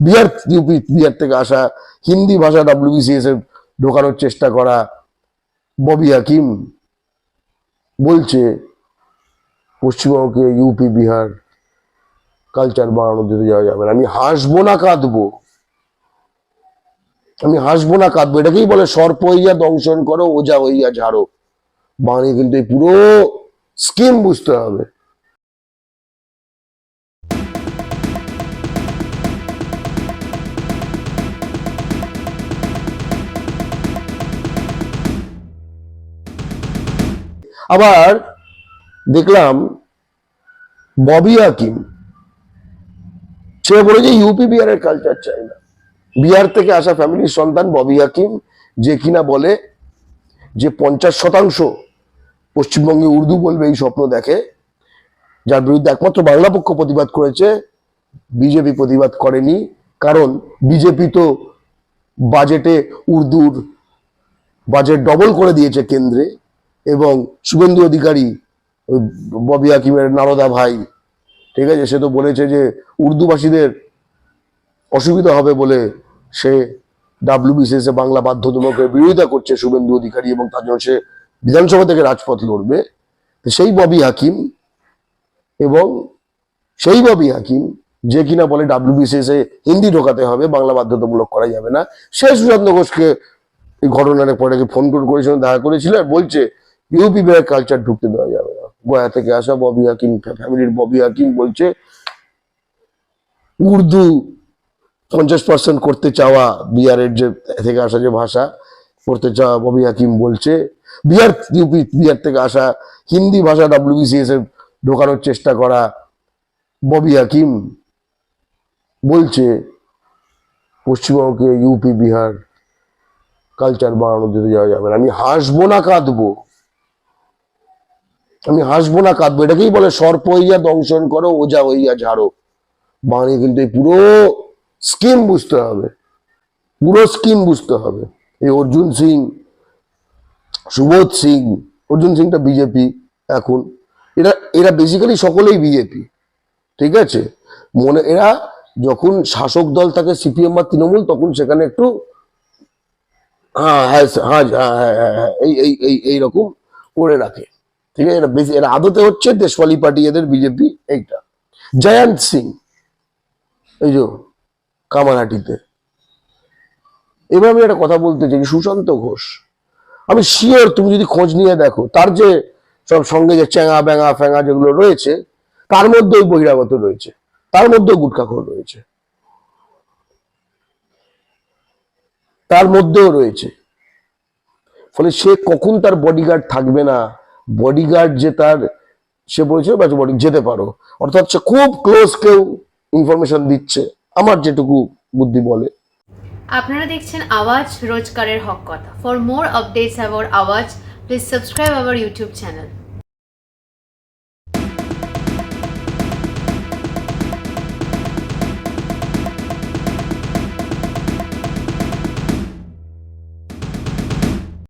Bihar UP Bihar থেকে আসা হিন্দি ভাষা ডাব্লিউবিসিএস এ ঢোকানোর চেষ্টা করা ববি হাকিম বলছে পশ্চিমবঙ্গকে ইউপি, বিহার কালচার বানানো দিতে যাওয়া যাবে না। আমি হাসবো না, কাঁদবো। আমি হাসবো না, কাঁদবো। এটাকেই বলে সর্প হইয়া দংশন করো ওজা হইয়া ঝাড়ো। বাঙালি কিন্তু এই পুরো স্কিম বুঝতে হবে। আবার দেখলাম ববি হাকিম, সে বলেছে ইউপি বিহারের কালচার চাই না। বিহার থেকে আসা ফ্যামিলির সন্তান ববি হাকিম, যে কিনা বলে যে পঞ্চাশ শতাংশ পশ্চিমবঙ্গে উর্দু বলবে এই স্বপ্ন দেখে, যার বিরুদ্ধে একমাত্র বাংলা পক্ষ প্রতিবাদ করেছে বিজেপি প্রতিবাদ করেনি, কারণ বিজেপি তো বাজেটে উর্দুর বাজেট ডবল করে দিয়েছে কেন্দ্রে। এবং শুভেন্দু অধিকারী ববি হাকিমের নারদা ভাই, ঠিক আছে, সে তো বলেছে যে উর্দুভাষীদের অসুবিধা হবে বলে সে ডাব্লিউবিসিএস এ বাংলা বাধ্যতামূলকের বিরোধিতা করছে শুভেন্দু অধিকারী এবং তার জন্য সে বিধানসভা থেকে রাজপথ লড়বে। সেই ববি হাকিম এবং সেই ববি হাকিম যে কিনা বলে ডাব্লিউবিসিএস এ হিন্দি ঢোকাতে হবে, বাংলা বাধ্যতামূলক করা যাবে না। সে সুশান্ত ঘোষকে এই ঘটনার পরে ফোন টোন করেছিল, দেখা করেছিল আর বলছে ইউপি বিহার কালচার ঢুকতে দেওয়া যাবে না। গয়া থেকে আসা ববি হাকিম, ফ্যামিলির ববি হাকিম বলছে, উর্দু পঞ্চাশ পার্সেন্ট করতে চাওয়া বিহারের যে, থেকে আসা যে ভাষা করতে চাওয়া ববি হাকিম বলছে, বিহার ইউপি বিহার থেকে আসা হিন্দি ভাষা ডাব্লিউবিসিএস এ ঢোকানোর চেষ্টা করা ববি হাকিম বলছে পশ্চিমবঙ্গকে ইউপি বিহার কালচার বানানো দিতে যাওয়া যাবে না। আমি হাসবো না, কাঁদবো। আমি হাসবো না কাঁদবো। এটাকেই বলে সর্প হইয়া দংশন করো ওজা হইয়া ঝাড়ো। বানিয়ে কিন্তু এই পুরো স্কিম বুঝতে হবে। পুরো স্কিম বুঝতে হবে। এই অর্জুন সিং সুবোধ সিং অর্জুন সিংটা বিজেপি এখন। এরা এরা বেসিক্যালি সকলেই বিজেপি ঠিক আছে? মনে এরা যখন শাসক দল থাকে সিপিএম বা তৃণমূল তখন সেখানে একটু হ্যাঁ হ্যাঁ হ্যাঁ হ্যাঁ হ্যাঁ, হ্যাঁ, এই এই এই এইরকম করে রাখে। ঠিক আছে? এরা বেশি এরা আদতে হচ্ছে দেশওয়ালি পার্টি এদের, বিজেপি, এইটা। জয়ন্ত সিং, এই যে কামারহাটিতে। এবার আমি একটা কথা বলতে চাই, সুশান্ত ঘোষ। আমি শিওর তুমি যদি খোঁজ নিয়ে দেখো, তার যে সব সঙ্গে যে চ্যাঙা ব্যাঙা ফ্যাঙা যেগুলো রয়েছে, তার মধ্যেও বহিরাগত রয়েছে। তার মধ্যেও গুটখাখোর রয়েছে। তার মধ্যেও রয়েছে। ফলে সে কখন তার বডিগার্ড থাকবে না? বডিগার্ড যে তার, সে বলেছিল ব্যাস বডি যেতে পারো। অর্থাৎ সে খুব ক্লোজ কেউ ইনফরমেশন দিচ্ছে, আমার যেটুকু বুদ্ধি বলে। আপনারা দেখছেন আওয়াজ রোজকারের হক কথা। For more updates about Awaaz please subscribe our YouTube channel